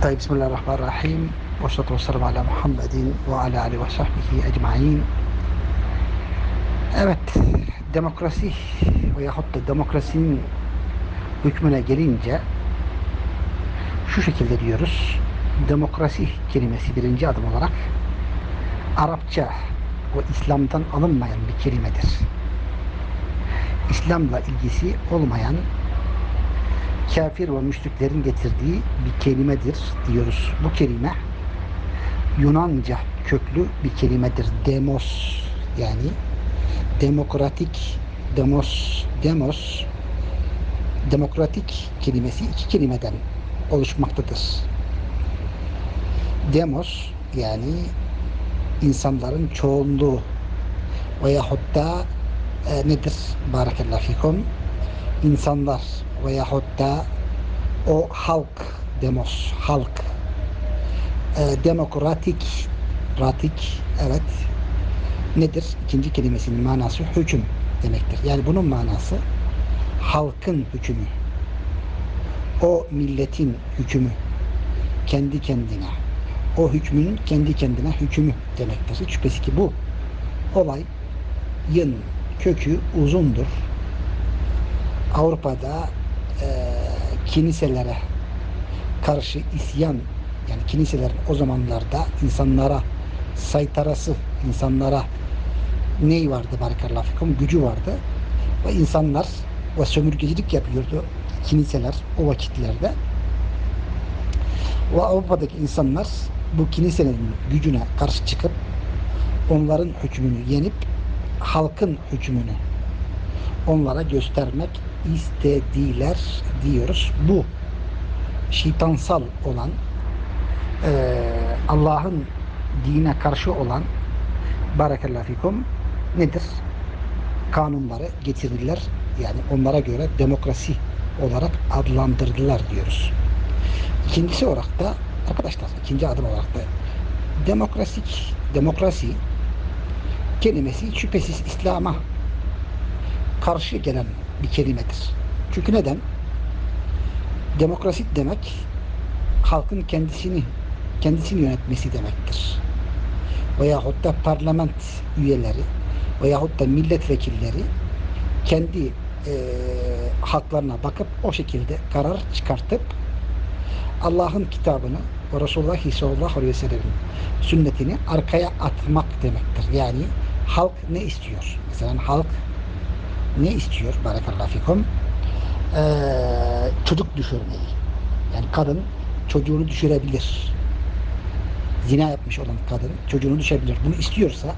Tayyip Bismillahirrahmanirrahim. Ve salatu vesselamu ala Muhammedin ve ala ali ve sahbihi ecma'in. Evet, demokrasi veyahut da demokrasinin hükmüne gelince şu şekilde diyoruz. Demokrasi kelimesi birinci adım olarak Arapça ve İslam'dan alınmayan bir kelimedir. İslam'la ilgisi olmayan kafir ve müşriklerin getirdiği bir kelimedir diyoruz. Bu kelime Yunanca köklü bir kelimedir. Demos yani demokratik demos demos demokratik kelimesi iki kelimeden oluşmaktadır. Demos yani insanların çoğunluğu veyahut da e, nedir? Barakallahu fikum insanlar veyahut da o halk demos halk e, demokratik ratik evet nedir? İkinci kelimesinin manası hüküm demektir. Yani bunun manası halkın hükmü. O milletin hükmü. Kendi kendine. O hükmün kendi kendine hükmü demektir. Hiç şüphesiz ki bu olayın kökü uzundur. Avrupa'da kiliselere karşı isyan yani kiliselerin o zamanlarda insanlara saytarası, insanlara ney vardı barakallahu? Gücü vardı. Ve insanlar ve sömürgecilik yapıyordu kiliseler o vakitlerde. Ve Avrupa'daki insanlar bu kiliselerin gücüne karşı çıkıp onların hükmünü yenip halkın hükmünü onlara göstermek istediler diyoruz. Bu şeytansal olan e, Allah'ın dine karşı olan barakallahu fikum nedir? Kanunları getirdiler. Yani onlara göre demokrasi olarak adlandırdılar diyoruz. İkincisi olarak da arkadaşlar ikinci adım olarak da demokrasik demokrasi kelimesi şüphesiz İslam'a karşı gelen bir kelimedir. Çünkü neden? Demokrasi demek halkın kendisini kendisini yönetmesi demektir. Veyahut da parlament üyeleri veyahut da milletvekilleri kendi e, haklarına bakıp o şekilde karar çıkartıp Allah'ın kitabını ve Resulullah sallallahu aleyhi ve sellem'in sünnetini arkaya atmak demektir. Yani halk ne istiyor? Mesela halk ne istiyor? Barakallahu fikum. Ee, çocuk düşürmeyi. Yani kadın çocuğunu düşürebilir. Zina yapmış olan kadın çocuğunu düşebilir. Bunu istiyorsa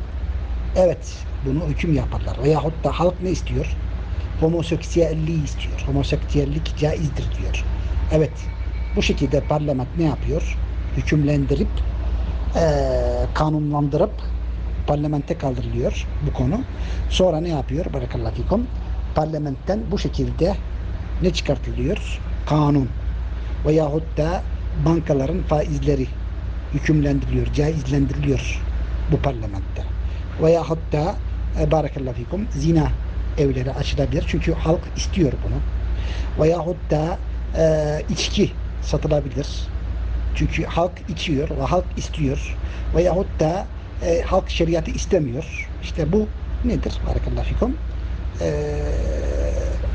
evet bunu hüküm yaparlar. Veyahut da halk ne istiyor? Homoseksüelliği istiyor. Homoseksüellik caizdir diyor. Evet bu şekilde parlament ne yapıyor? Hükümlendirip ee, kanunlandırıp parlamente kaldırılıyor bu konu. Sonra ne yapıyor? Barakallahu fikum. Parlamentten bu şekilde ne çıkartılıyor? Kanun. Veyahut da bankaların faizleri hükümlendiriliyor, caizlendiriliyor bu parlamentte. Veyahut da e, barakallahu zina evleri açılabilir. Çünkü halk istiyor bunu. Veyahut da e, içki satılabilir. Çünkü halk içiyor ve halk istiyor. Veyahut da e, halk şeriatı istemiyor. İşte bu nedir? Barakallahu fikum. E,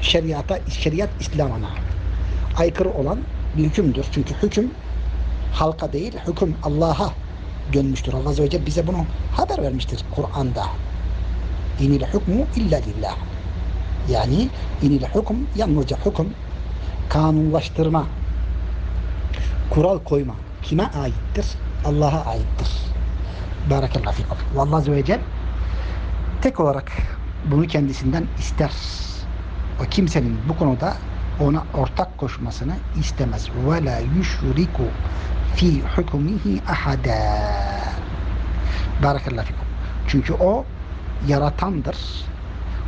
şeriata, şeriat İslam'ına aykırı olan bir hükümdür. Çünkü hüküm halka değil, hüküm Allah'a dönmüştür. Allah Azze ve Celle bize bunu haber vermiştir Kur'an'da. İnil hükmü illa lillah. Yani inil hüküm yalnızca hüküm kanunlaştırma kural koyma kime aittir? Allah'a aittir. Barakallahu fikum. Allah ve Celle tek olarak bunu kendisinden ister. O kimsenin bu konuda ona ortak koşmasını istemez. Ve la yushriku fi hukmihi ahada. Barakallahu fikum. Çünkü o yaratandır.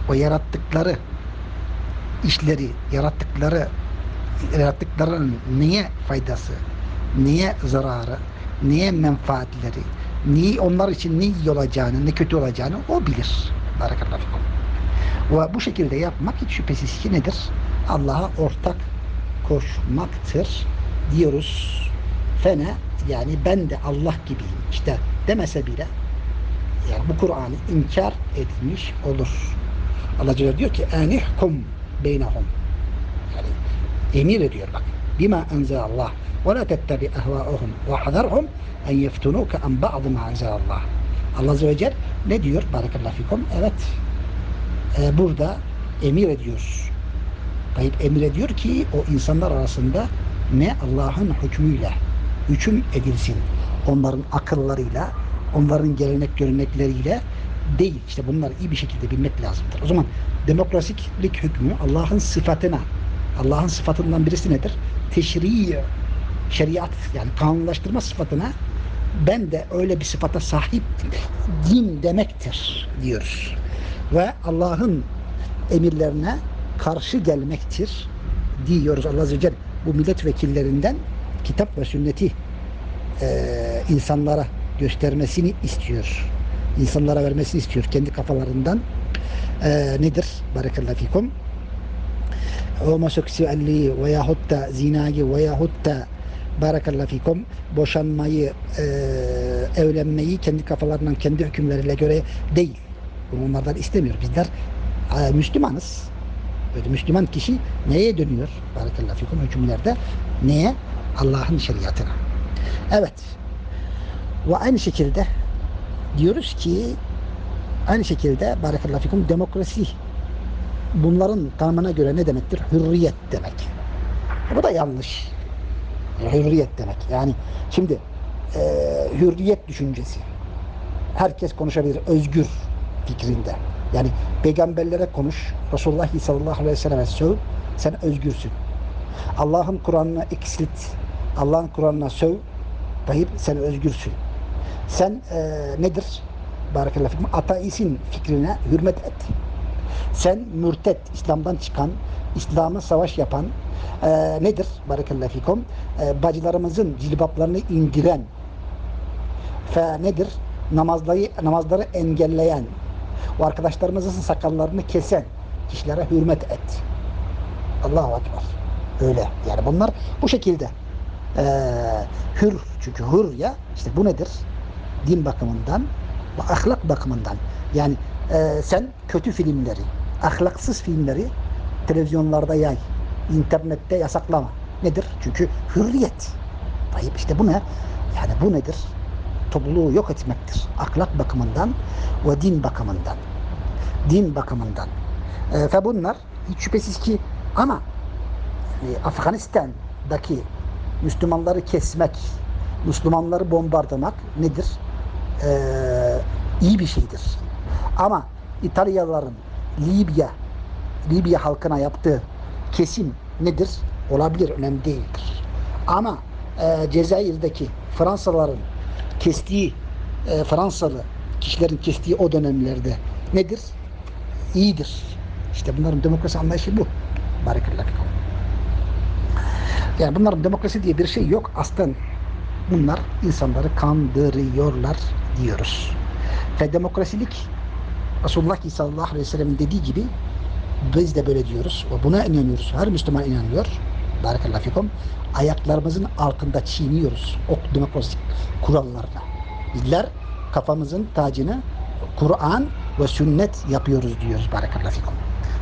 O yarattıkları işleri, yarattıkları yarattıklarının neye faydası, neye zararı, neye menfaatleri, ne onlar için ne iyi olacağını, ne kötü olacağını o bilir. Barakallahu. Ve bu şekilde yapmak hiç şüphesiz ki nedir? Allah'a ortak koşmaktır diyoruz fene yani ben de Allah gibiyim işte demese bile yani bu Kur'an'ı inkar etmiş olur. Allah Celle diyor ki enihkum beynehum yani emir ediyor bak bima enzelallah ve la tettebi ehvâuhum ve hazarhum en yeftunuke en ba'dı ma enzelallah Allah Azze ve Celle ne diyor? Barakallahu fikum. Evet. Ee, burada emir ediyor. Tayyip emir ediyor ki o insanlar arasında ne Allah'ın hükmüyle hüküm edilsin. Onların akıllarıyla, onların gelenek görenekleriyle değil. İşte bunları iyi bir şekilde bilmek lazımdır. O zaman demokrasiklik hükmü Allah'ın sıfatına, Allah'ın sıfatından birisi nedir? Teşri, şeriat yani kanunlaştırma sıfatına ben de öyle bir sıfata sahip din demektir diyoruz. Ve Allah'ın emirlerine karşı gelmektir diyoruz. Allah Azze ve Celle bu milletvekillerinden kitap ve sünneti e, insanlara göstermesini istiyor. İnsanlara vermesini istiyor kendi kafalarından. E, nedir? Barakallahu fikum. Homoseksüelliği veyahut da zinayı veyahut da barakallahu fikum boşanmayı e, evlenmeyi kendi kafalarından kendi hükümleriyle göre değil. Bunu onlardan istemiyor. Bizler e, Müslümanız. Böyle Müslüman kişi neye dönüyor? Barakallahu fikum hükümlerde. Neye? Allah'ın şeriatına. Evet. Ve aynı şekilde diyoruz ki aynı şekilde barakallahu fikum demokrasi bunların tanımına göre ne demektir? Hürriyet demek. Bu da yanlış. Hürriyet demek. Yani şimdi e, hürriyet düşüncesi. Herkes konuşabilir. Özgür fikrinde. Yani peygamberlere konuş. Resulullah sallallahu aleyhi ve selleme söv. Sen özgürsün. Allah'ın Kur'an'ına eksilt. Allah'ın Kur'an'ına söv. Tayyip sen özgürsün. Sen e, nedir? Barakallahu fikum. Ateistin fikrine hürmet et. Sen mürtet, İslam'dan çıkan, İslam'a savaş yapan e, nedir? Barakallahu fikum. E, bacılarımızın cilbaplarını indiren fe nedir? Namazları, namazları engelleyen o arkadaşlarımızın sakallarını kesen kişilere hürmet et. Allahu Ekber. Öyle. Yani bunlar bu şekilde. Ee, hür. Çünkü hür ya işte bu nedir? Din bakımından ve ahlak bakımından. Yani e, sen kötü filmleri, ahlaksız filmleri televizyonlarda yay. internette yasaklama. Nedir? Çünkü hürriyet. Tayyip işte bu ne? Yani bu nedir? Topluluğu yok etmektir. Ahlak bakımından ve din bakımından. Din bakımından. E, ve bunlar hiç şüphesiz ki ama e, Afganistan'daki Müslümanları kesmek, Müslümanları bombardımak nedir? E, iyi bir şeydir. Ama İtalyalıların Libya Libya halkına yaptığı kesim nedir? Olabilir, önemli değildir. Ama e, Cezayir'deki Fransalıların kestiği e, Fransalı kişilerin kestiği o dönemlerde nedir? İyidir. İşte bunların demokrasi anlayışı bu. Barakallahu fikum. Yani bunların demokrasi diye bir şey yok. Aslen bunlar insanları kandırıyorlar diyoruz. Ve demokrasilik Resulullah sallallahu aleyhi ve sellem'in dediği gibi biz de böyle diyoruz ve buna inanıyoruz. Her Müslüman inanıyor. Barakallahu fikum. Ayaklarımızın altında çiğniyoruz o demokrasi kurallarına. Bizler kafamızın tacını Kur'an ve sünnet yapıyoruz diyoruz. Barakallahu fikum.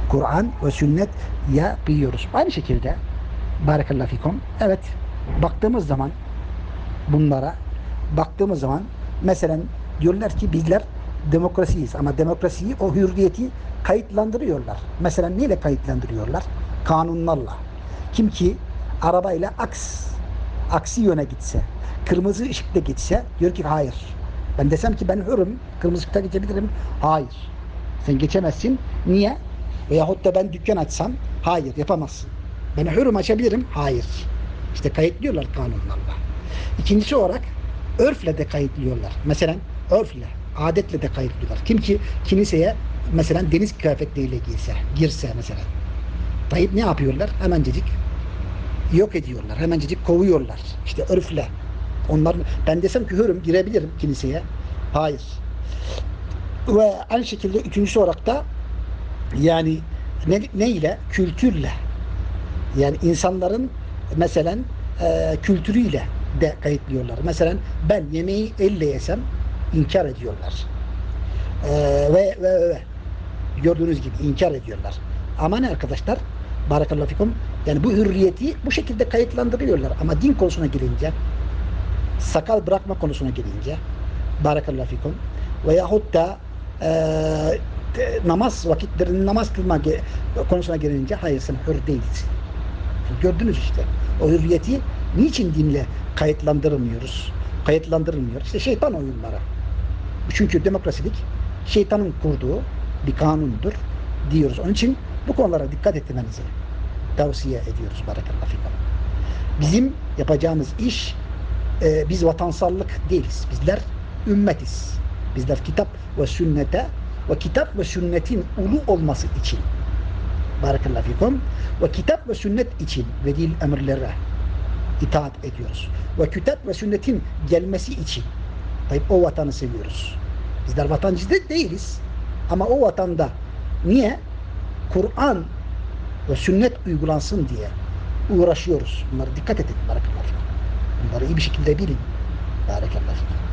Kur'an ve sünnet yapıyoruz. Aynı şekilde Barakallahu fikum. Evet. Baktığımız zaman bunlara baktığımız zaman mesela diyorlar ki bizler demokrasiyiz ama demokrasiyi o hürriyeti kayıtlandırıyorlar. Mesela neyle kayıtlandırıyorlar? Kanunlarla. Kim ki arabayla aks aksi yöne gitse, kırmızı ışıkta gitse diyor ki hayır. Ben desem ki ben hürüm, kırmızı ışıkta geçebilirim. Hayır. Sen geçemezsin. Niye? Veyahut da ben dükkan açsam hayır yapamazsın. Ben hürüm açabilirim. Hayır. İşte kayıtlıyorlar kanunlarla. İkincisi olarak örfle de kayıtlıyorlar. Mesela örfle, adetle de kayıtlıyorlar. Kim ki kiliseye mesela deniz kıyafetleriyle girse, girse mesela. Tayyip ne yapıyorlar? Hemencecik yok ediyorlar. Hemencecik kovuyorlar. İşte örfle. Onlar, ben desem ki hürüm girebilirim kiliseye. Hayır. Ve aynı şekilde üçüncüsü olarak da yani ne, ne ile? Kültürle. Yani insanların mesela e, kültürüyle de kayıtlıyorlar. Mesela ben yemeği elle yesem inkar ediyorlar. Ee, ve, ve, ve gördüğünüz gibi inkar ediyorlar. Ama ne arkadaşlar? Barakallahu fikum. Yani bu hürriyeti bu şekilde kayıtlandırıyorlar. Ama din konusuna gelince, sakal bırakma konusuna gelince, barakallahu fikum, veyahut da te- namaz vakitlerinin namaz kılma konusuna gelince hayır sen hür değilsin. Gördünüz işte. O hürriyeti niçin dinle kayıtlandırmıyoruz? Kayıtlandırılmıyor. İşte şeytan oyunları. Çünkü demokrasilik şeytanın kurduğu bir kanundur diyoruz. Onun için bu konulara dikkat etmenizi tavsiye ediyoruz. Barakallahu fikum. Bizim yapacağımız iş e, biz vatansallık değiliz. Bizler ümmetiz. Bizler kitap ve sünnete ve kitap ve sünnetin ulu olması için Barakallahu fikum ve kitap ve sünnet için velil emirlere itaat ediyoruz. Ve kitap ve sünnetin gelmesi için tabi o vatanı seviyoruz. Bizler vatancı da değiliz. Ama o vatanda niye? Kur'an ve sünnet uygulansın diye uğraşıyoruz. Bunlara dikkat edin. Barakallahu fikum. Bunları iyi bir şekilde bilin. Barakallahu fikum.